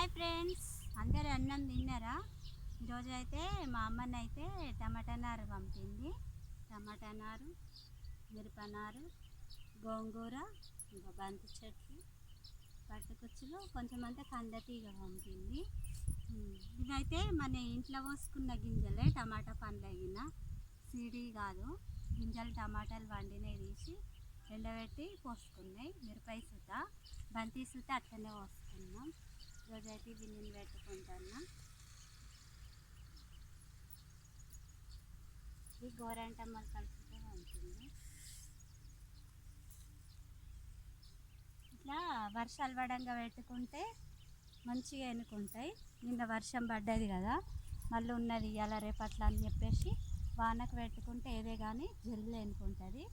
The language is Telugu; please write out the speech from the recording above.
Hi friends. అందరు అన్నం తిన్నారా? ఈరోజు అయితే మా అమ్మని అయితే టమాటా నారు పంపింది. టమాటా నారు మిరప నారు గోంగూర ఇంకా బంతి చెట్లు పట్టుకుచ్చులు కొంచెం అంతా కందతీగ పంపింది. ఇదైతే మన ఇంట్లో పోసుకున్న గింజలే టమాటా పండ్లు అయిన సీడీ కాదు. గింజలు టమాటాలు వండినవి తీసి ఎండబెట్టి పోసుకున్నాయి. మిరపకాయ సుత బంతి సుత అట్లనే పోసుకున్నాం. రోజైతే బిన్నెలు పెట్టుకుంటున్నాం ఇది గోరంటమ్మలు కలుపుతూ ఉంటుంది. ఇట్లా వర్షాలు పడంగా పెట్టుకుంటే మంచిగా ఎన్నుకుంటాయి. నిన్న వర్షం పడ్డది కదా మళ్ళీ ఉన్నది ఇవాళ రేపట్ల అని చెప్పేసి వానకు పెట్టుకుంటే ఏదే కానీ జల్లు ఎన్నుకుంటుంది.